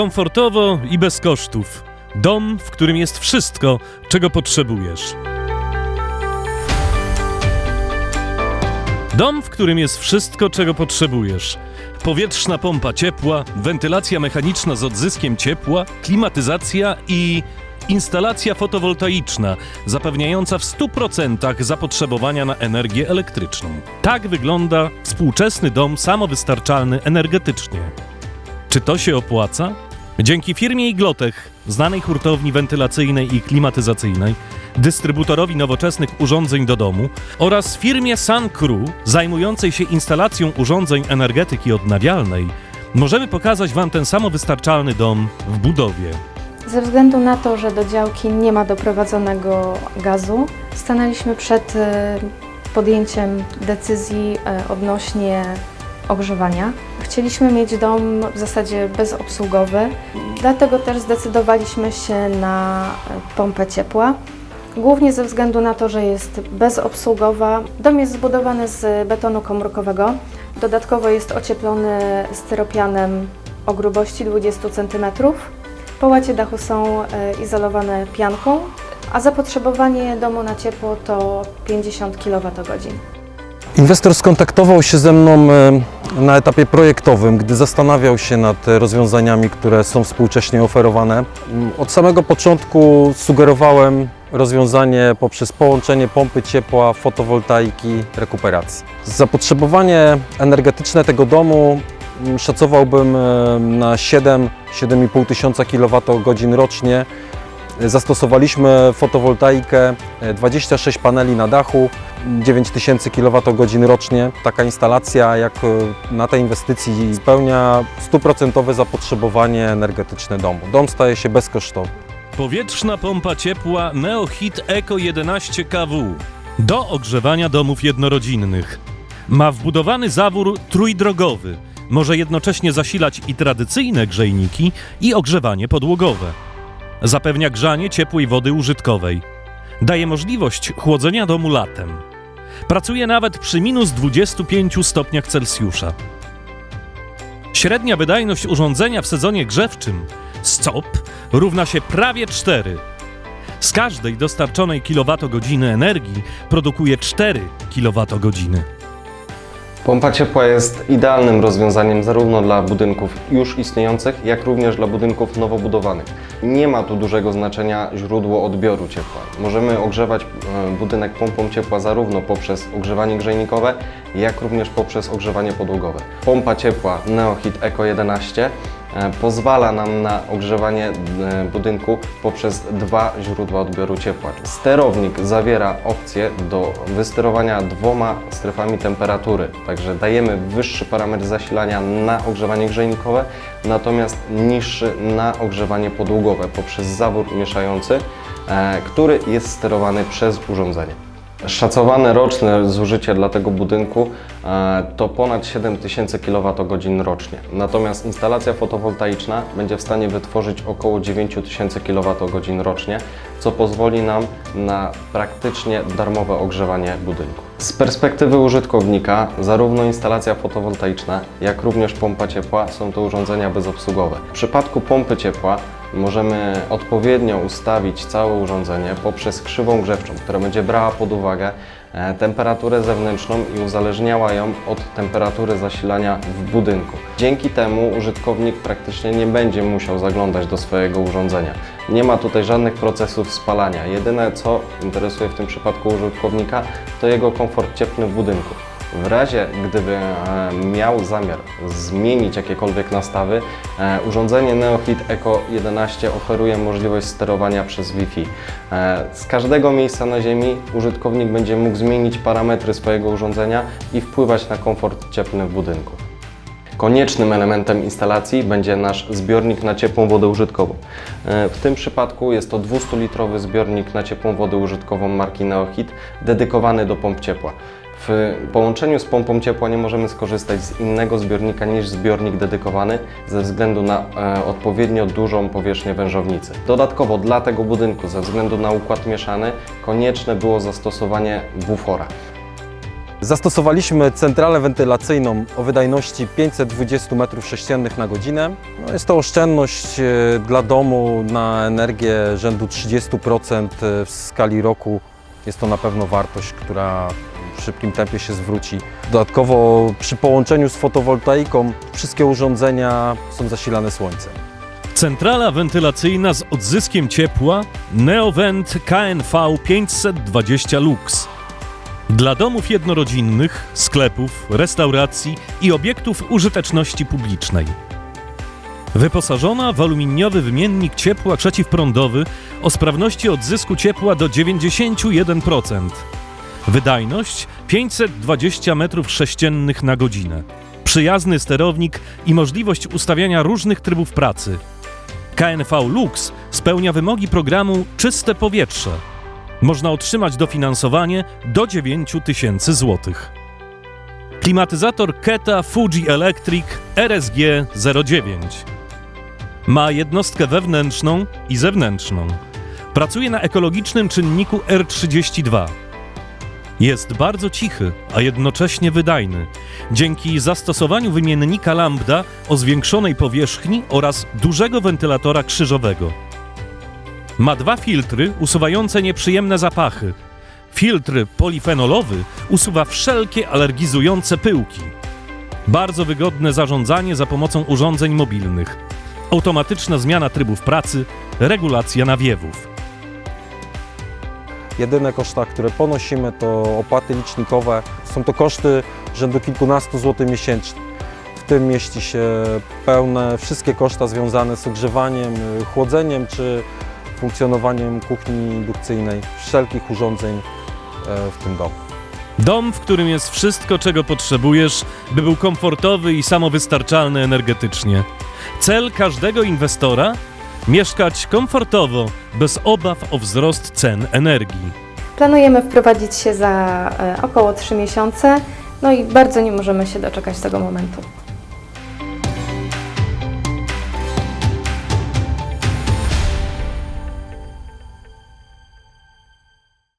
Komfortowo i bez kosztów. Dom, w którym jest wszystko, czego potrzebujesz. Dom, w którym jest wszystko, czego potrzebujesz. Powietrzna pompa ciepła, wentylacja mechaniczna z odzyskiem ciepła, klimatyzacja i instalacja fotowoltaiczna, zapewniająca w 100% zapotrzebowania na energię elektryczną. Tak wygląda współczesny dom samowystarczalny energetycznie. Czy to się opłaca? Dzięki firmie Iglotech, znanej hurtowni wentylacyjnej i klimatyzacyjnej, dystrybutorowi nowoczesnych urządzeń do domu oraz firmie SunCrew, zajmującej się instalacją urządzeń energetyki odnawialnej, możemy pokazać Wam ten samowystarczalny dom w budowie. Ze względu na to, że do działki nie ma doprowadzonego gazu, stanęliśmy przed e, podjęciem decyzji e, odnośnie ogrzewania. Chcieliśmy mieć dom w zasadzie bezobsługowy, dlatego też zdecydowaliśmy się na pompę ciepła. Głównie ze względu na to, że jest bezobsługowa. Dom jest zbudowany z betonu komórkowego. Dodatkowo jest ocieplony styropianem o grubości 20 cm. Połacie dachu są e, izolowane pianką, a zapotrzebowanie domu na ciepło to 50 kWh. Inwestor skontaktował się ze mną e, na etapie projektowym, gdy zastanawiał się nad e, rozwiązaniami, które są współcześnie oferowane. Mm, Od samego początku sugerowałem rozwiązanie poprzez połączenie pompy ciepła, fotowoltaiki, rekuperacji. Zapotrzebowanie energetyczne tego domu mm, szacowałbym e, na 7-7,5 tysiąca kWh rocznie. Zastosowaliśmy fotowoltaikę, e, 26 paneli na dachu, 9000 kWh rocznie. Taka instalacja jak e, na tej inwestycji spełnia stuprocentowe zapotrzebowanie energetyczne domu. Dom staje się bezkosztowy. Powietrzna pompa ciepła Neohit Eco 11 kW do ogrzewania domów jednorodzinnych. Ma wbudowany zawór trójdrogowy. Może jednocześnie zasilać i tradycyjne grzejniki, i ogrzewanie podłogowe. Zapewnia grzanie ciepłej wody użytkowej. Daje możliwość chłodzenia domu latem. Pracuje nawet przy minus 25 stopniach Celsjusza. Średnia wydajność urządzenia w sezonie grzewczym SCOP równa się prawie 4. Z każdej dostarczonej kilowatogodziny energii produkuje 4 kilowatogodziny. Pompa ciepła jest idealnym rozwiązaniem zarówno dla budynków już istniejących, jak również dla budynków nowo budowanych. Nie ma tu dużego znaczenia źródło odbioru ciepła. Możemy ogrzewać e, budynek pompą ciepła zarówno poprzez ogrzewanie grzejnikowe, jak również poprzez ogrzewanie podłogowe. Pompa ciepła Neohit Eco 11 e, pozwala nam na ogrzewanie e, budynku poprzez dwa źródła odbioru ciepła. Sterownik zawiera opcję do wysterowania dwoma strefami temperatury, także dajemy wyższy parametr zasilania na ogrzewanie grzejnikowe, natomiast niższy na ogrzewanie podłogowe poprzez zawór mieszający, e, który jest sterowany przez urządzenie. Szacowane roczne zużycie dla tego budynku e, to ponad 7000 kWh rocznie. Natomiast instalacja fotowoltaiczna będzie w stanie wytworzyć około 9000 kWh rocznie, co pozwoli nam na praktycznie darmowe ogrzewanie budynku. Z perspektywy użytkownika, zarówno instalacja fotowoltaiczna, jak również pompa ciepła są to urządzenia bezobsługowe. W przypadku pompy ciepła możemy odpowiednio ustawić całe urządzenie poprzez krzywą grzewczą, która będzie brała pod uwagę e, temperaturę zewnętrzną i uzależniała ją od temperatury zasilania w budynku. Dzięki temu użytkownik praktycznie nie będzie musiał zaglądać do swojego urządzenia. Nie ma tutaj żadnych procesów spalania. Jedyne co interesuje w tym przypadku użytkownika to jego komfort cieplny w budynku. W razie gdyby e, miał zamiar zmienić jakiekolwiek nastawy, e, urządzenie Neohit Eco 11 oferuje możliwość sterowania przez Wi-Fi. E, z każdego miejsca na Ziemi użytkownik będzie mógł zmienić parametry swojego urządzenia i wpływać na komfort cieplny w budynku. Koniecznym elementem instalacji będzie nasz zbiornik na ciepłą wodę użytkową. W tym przypadku jest to 200-litrowy zbiornik na ciepłą wodę użytkową marki Neohit, dedykowany do pomp ciepła. W połączeniu z pompą ciepła nie możemy skorzystać z innego zbiornika niż zbiornik dedykowany ze względu na e, odpowiednio dużą powierzchnię wężownicy. Dodatkowo dla tego budynku ze względu na układ mieszany konieczne było zastosowanie bufora. Zastosowaliśmy centralę wentylacyjną o wydajności 520 m3 na godzinę. No jest to oszczędność e, dla domu na energię rzędu 30% w skali roku. Jest to na pewno wartość, która w szybkim tempie się zwróci. Dodatkowo przy połączeniu z fotowoltaiką wszystkie urządzenia są zasilane słońcem. Centrala wentylacyjna z odzyskiem ciepła Neovent KNV 520 Lux. Dla domów jednorodzinnych, sklepów, restauracji i obiektów użyteczności publicznej. Wyposażona w aluminiowy wymiennik ciepła przeciwprądowy o sprawności odzysku ciepła do 91%. Wydajność 520 m3 na godzinę. Przyjazny sterownik i możliwość ustawiania różnych trybów pracy. KNV Lux spełnia wymogi programu Czyste Powietrze. Można otrzymać dofinansowanie do 9 tysięcy złotych. Klimatyzator Keta Fuji Electric RSG 09. Ma jednostkę wewnętrzną i zewnętrzną. Pracuje na ekologicznym czynniku R32. Jest bardzo cichy, a jednocześnie wydajny. Dzięki zastosowaniu wymiennika lambda o zwiększonej powierzchni oraz dużego wentylatora krzyżowego. Ma dwa filtry usuwające nieprzyjemne zapachy. Filtr polifenolowy usuwa wszelkie alergizujące pyłki. Bardzo wygodne zarządzanie za pomocą urządzeń mobilnych. Automatyczna zmiana trybów pracy, regulacja nawiewów. Jedyne koszta, które ponosimy to opłaty licznikowe. Są to koszty rzędu kilkunastu złotych miesięcznie. W tym mieści się pełne wszystkie koszta związane z ogrzewaniem, chłodzeniem czy funkcjonowaniem kuchni indukcyjnej, wszelkich urządzeń e, w tym domu. Dom, w którym jest wszystko, czego potrzebujesz, by był komfortowy i samowystarczalny energetycznie. Cel każdego inwestora? Mieszkać komfortowo, bez obaw o wzrost cen energii. Planujemy wprowadzić się za e, około 3 miesiące, no i bardzo nie możemy się doczekać tego momentu.